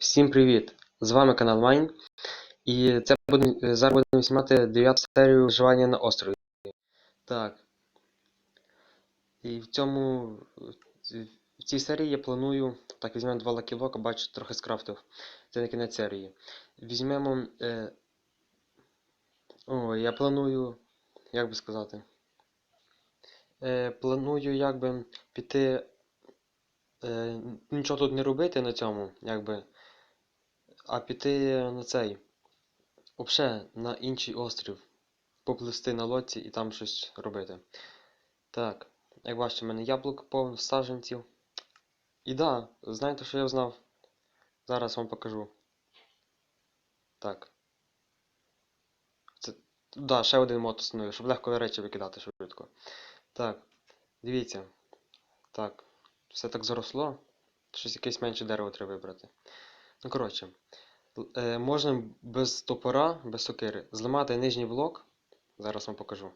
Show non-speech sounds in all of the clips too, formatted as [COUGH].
Всім привіт! З вами канал Майн. І це буде, зараз будемо знімати 9 серію виживання на острові. Так. І в цьому. В цій серії я планую. Так, візьмемо два лакілока, бачу, трохи скрафтив. Це не кінець серії. Візьмемо. Е... О, я планую. Як би сказати. Е, планую якби піти. Е, нічого тут не робити на цьому, якби. А піти на цей. Вообще на інший острів. Поплисти на лодці і там щось робити. Так, як бачите, в мене яблук повно саджанців. І да, знаєте, що я знав? Зараз вам покажу. Так. Це. Да, ще один мод установив, щоб легко речі викидати швидко. Так, дивіться. Так, все так заросло. Щось якесь менше дерево треба вибрати. Ну, коротше. Е, можна без топора, без сокири, зламати нижній блок. Зараз вам покажу.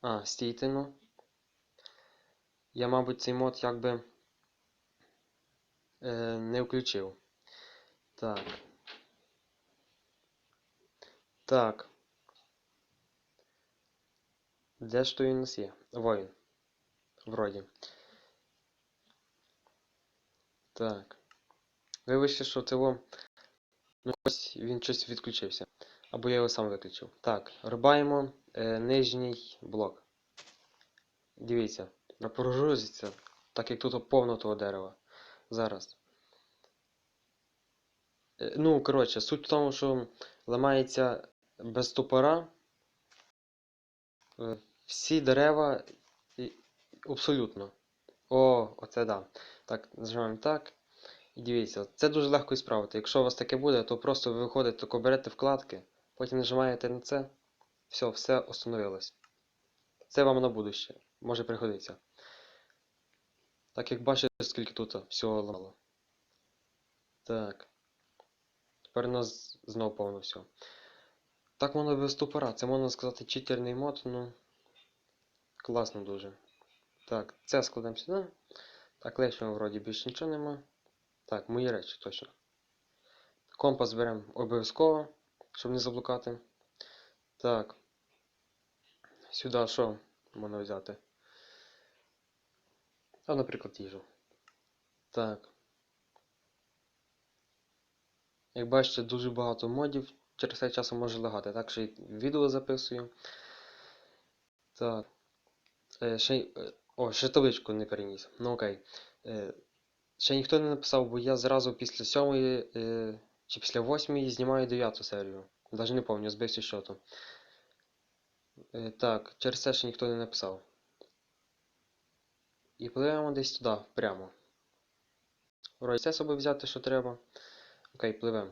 А, стійте, ну. Я, мабуть, цей мод якби е, не включив. Так. Так. Де ж то він у нас є? Воїн. Вроді. Так. Вибачте, що цього. Ну, ось він щось відключився. Або я його сам виключив. Так, рубаємо е, нижній блок. Дивіться, прогрузиться, так як тут повно того дерева. Зараз. Е, ну, коротше, суть в тому, що ламається без топора. е, всі дерева і- абсолютно. О, оце да. Так, нажимаємо так. І дивіться, це дуже легко ісправити. Якщо у вас таке буде, то просто ви виходите, тако берете вкладки, потім нажимаєте на це, все, все остановилось. Це вам на будуще. Може пригодиться. Так як бачите, скільки тут всього ламало. Так. Тепер у нас знову повно все. Так воно без тупора. Це можна сказати читерний мод, ну. Класно дуже. Так, це складемо сюди. Так, лишнього вроді більше нічого нема. Так, мої речі точно. Компас беремо обов'язково, щоб не заблукати. Так. Сюди що можна взяти? А, наприклад, їжу. Так. Як бачите, дуже багато модів. Через цей часом може лагати. Так що і відео записую. Так. Е, ще, е, о, ще табличку не переніс. Ну окей. Е, ще ніхто не написав, бо я зразу після сьомої е, чи після восьмої знімаю дев'яту серію. Навіть не пам'ятаю, збився щоту. Е, так, через це ще ніхто не написав. І пливемо десь туди, прямо. Вроді це собі взяти, що треба. Окей, пливемо.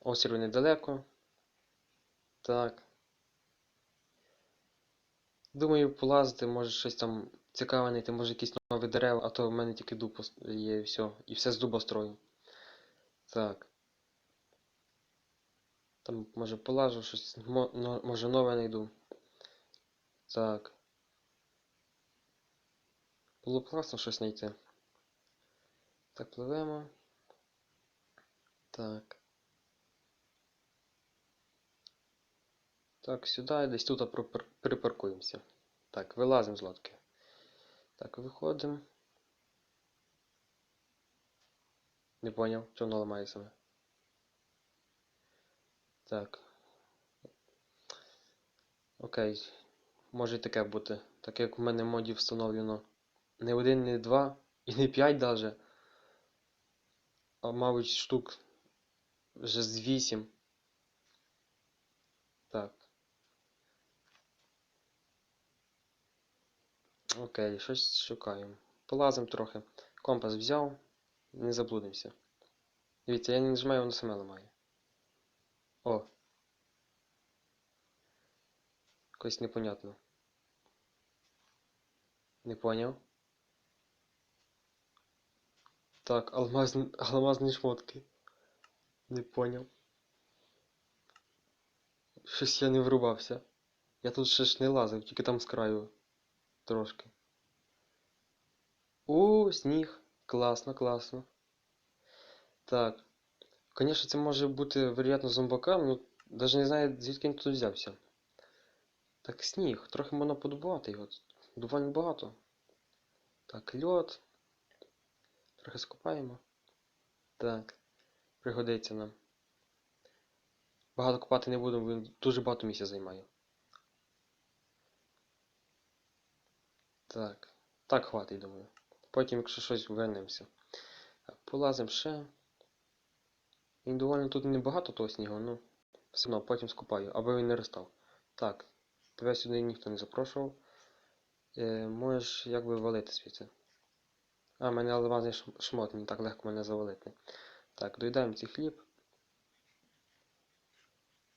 Острів недалеко. Так. Думаю, полазити, може щось там цікаве знайти, може якісь нові дерева, а то в мене тільки дуб є і все. І все з дуба строю. Так. Там може полажу щось, може нове знайду. Так. Було б класно щось знайти. Так, пливемо. Так. Так, сюди, десь тут припаркуємося. Так, вилазимо з лодки. Так, виходимо. Не поняв, що воно ламає саме. Так. Окей. Може і таке бути. Так як в мене модів встановлено не один, не два, і не п'ять даже. А мабуть штук вже з вісім. Так. Окей, щось шукаємо. Полазимо трохи. Компас взяв, не заблудимося. Дивіться, я не нажимаю, воно саме ламає. О. Якось непонятно. Не поняв. Так, алмазні, алмазні шмотки. Не поняв. Щось я не врубався. Я тут ще ж не лазив, тільки там з краю. Трошки. О, сніг. Класно, класно. Так. Звісно, це може бути, вероятно, зомбакам, ну, навіть не знаю, звідки він тут взявся. Так, сніг, трохи можна подобувати його. Доволі багато. Так, льод. Трохи скопаємо. Так. Пригодиться нам. Багато копати не будемо, він дуже багато місця займає. Так. Так хватить, думаю. Потім, якщо щось, вернемося. Полазимо ще. Він доволі тут небагато того снігу, ну. Все одно потім скупаю, аби він не розстав. Так, тебе сюди ніхто не запрошував. Е, можеш якби валити звідси. А, мене алмазний шмот, не так легко мене завалити. Так, доїдаємо цей хліб.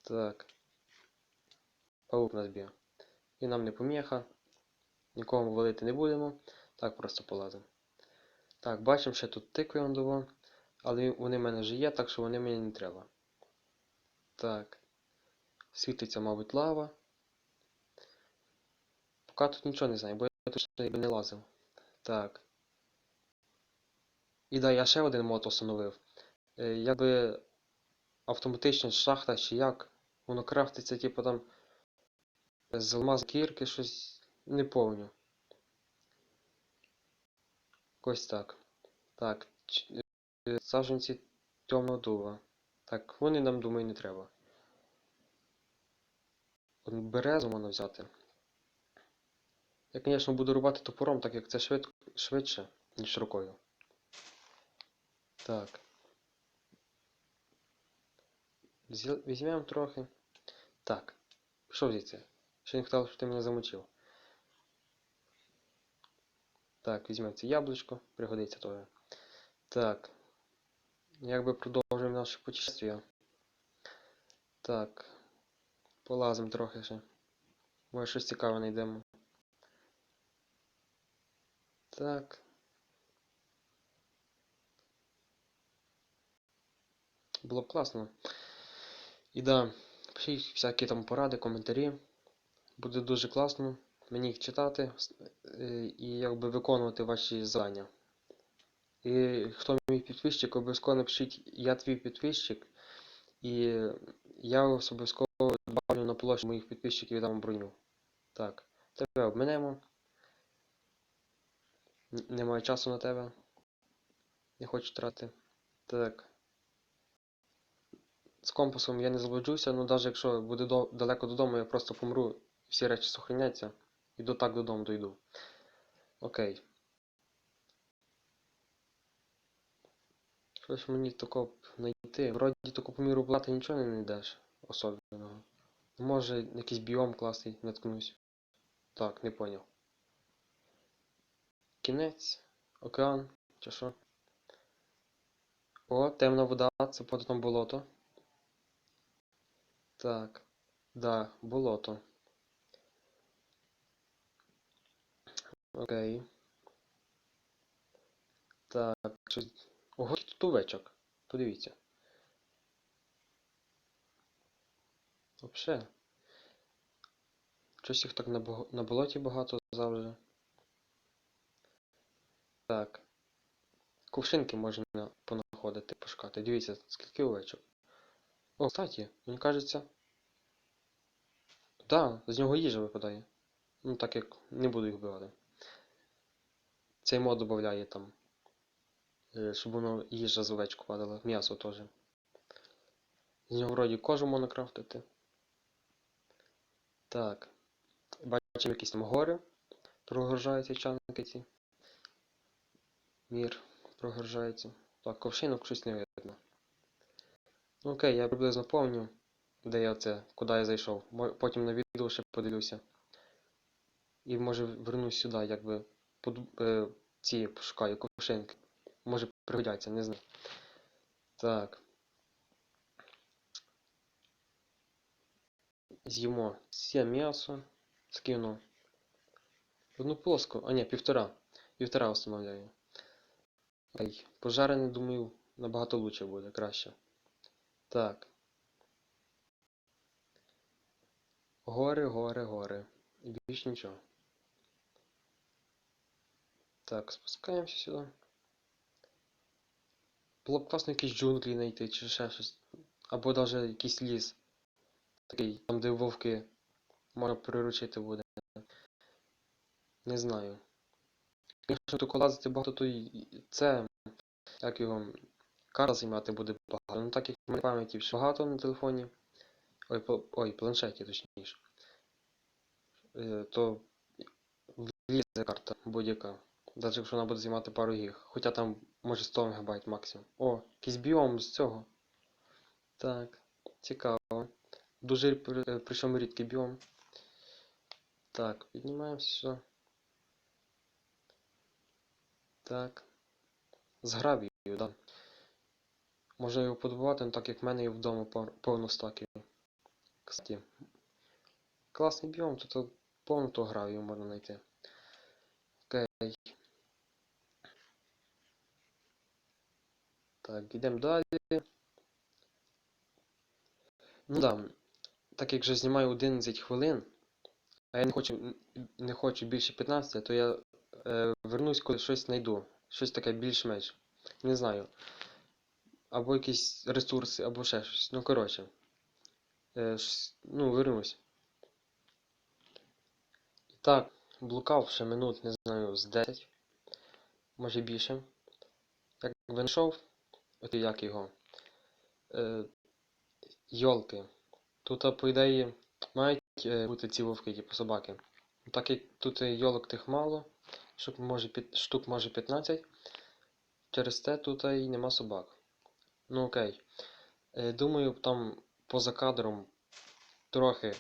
Так. Паук нас б'є. І нам не поміха. Нікого валити не будемо. Так просто полазимо. Так, бачимо, ще тут тикви он. Але вони в мене вже є, так що вони мені не треба. Так. Світиться, мабуть, лава. Поки тут нічого не знаю, бо я тут ще не лазив. Так. І да, я ще один мод установив. Е, якби автоматична шахта чи як. Воно крафтиться, типу там з алмаз кірки щось не повню. Ось так. Так. е, Саджанці темного дуба. Так, вони нам, думаю, не треба. Березу можна взяти. Я, звісно, буду рубати топором, так як це швид... швидше, ніж рукою. Так. Візьмемо трохи. Так. Пішов звідси. Ще не хотів, ти мене замочив. Так, візьмемо це яблучко, пригодиться теж. Так. Якби продовжуємо наше путешествие. Так. Полазимо трохи ще. Може щось цікаве знайдемо. Так. Було б класно. І да, пишіть всякі там поради, коментарі. Буде дуже класно мені їх читати е, і якби виконувати ваші завдання. І хто мій підписчик, обов'язково напишіть я твій підписчик. І я обов'язково добавлю на площу моїх підписчиків і дам броню. Так, тебе обминемо. Немає часу на тебе. Не хочу тратити. Так. З компасом я не заблуджуся, ну навіть якщо буде далеко додому, я просто помру, всі речі сохраняться. І до так додому дойду. Окей. Щось мені тако знайти. Вроді таку по міру плати нічого не знайдеш особливого. Може якийсь біом класний наткнусь. Так, не поняв. Кінець, океан, чи що? О, темна вода, це там болото. Так. Да, болото. Окей. Так, щось. Ого, тут овечок. Подивіться. Вообще. Щось їх так на, на болоті багато завжди. Так. Кувшинки можна понаходити, пошукати. Дивіться, скільки овечок. О, кстати, мені кажеться. Да, з нього їжа випадає. Ну, так як не буду їх вбивати. Цей мод додає там. е, Щоб воно їжа з овечку падала. М'ясо теж. З нього вроді кожу можна крафтити. Так. Бачимо якісь там гори. Прогружаються чанки ці. Мір прогружається. Так, ковшинок щось не видно. Ну окей, я приблизно помню, де я це, куди я зайшов. Потім на відео ще подивлюся. І може вернусь сюди, якби ці пошукаю ковшинки. Може пригодяться, не знаю. Так. З'їмо все м'ясо. Скину. Одну полоску. А ні, півтора. Півтора встановляю. Ай, пожарене, думаю, набагато лучше буде, краще. Так. Гори, гори, гори. І більш нічого. Так, спускаємося сюди. Було б класно якісь джунглі знайти чи ще щось. Або навіть якийсь ліс. Такий, там де вовки можна приручити буде. Не знаю. Якщо тут лазити багато, то і це. Як його. Карта займати буде багато. Ну так як в мене пам'яті ще багато на телефоні. Ой, ой, планшеті точніше. Е, то влізе карта будь-яка. Навіть якщо вона буде займати пару гіг. Хоча там може 100 МБ максимум. О, якийсь біом з цього. Так, цікаво. Дуже е, причому рідкий біом. Так, піднімаємося сюди. Так. З гравію, да. Можна його подобувати, ну так як в мене є вдома повно стаків. Кстати. Класний біом, тут повно того гравію можна знайти. Окей. Так, йдемо далі. Ну да, так як вже знімаю 11 хвилин, а я не хочу, не хочу більше 15, то я е, вернусь, коли щось знайду. Щось таке більш-менш. Не знаю. Або якісь ресурси, або ще щось. Ну, коротше. Е, ну, вернусь. І так, блукав ще минут, не знаю, з 10. Може більше. Як винайшов, от як його. Е, йолки. Тут, по ідеї, мають е, бути ці вовки, типу собаки. Так як тут е, йолок тих мало, штук може, штук може 15, через те тут і нема собак. Ну окей. Е, думаю, там поза кадром трохи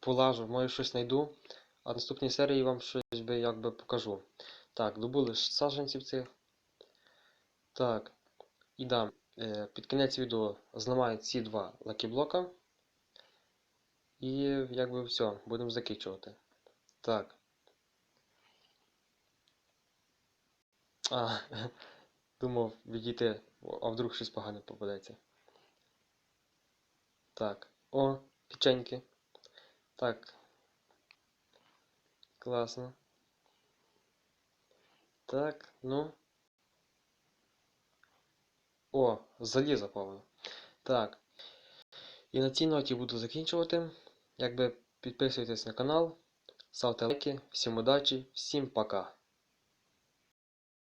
полажу, може щось знайду, а в наступній серії вам щось би якби покажу. Так, добули ж саджанців цих. Так, і да, е, під кінець відео зламаю ці два лакіблока. І якби все, будемо закінчувати. Так. А, [LAUGHS] думав відійти, а вдруг щось погане попадеться. Так. О, печеньки. Так. Класно. Так, ну. О, залізо повно. Так. І на цій ноті буду закінчувати. Якби підписуйтесь на канал, ставте лайки, всім удачі, всім пока.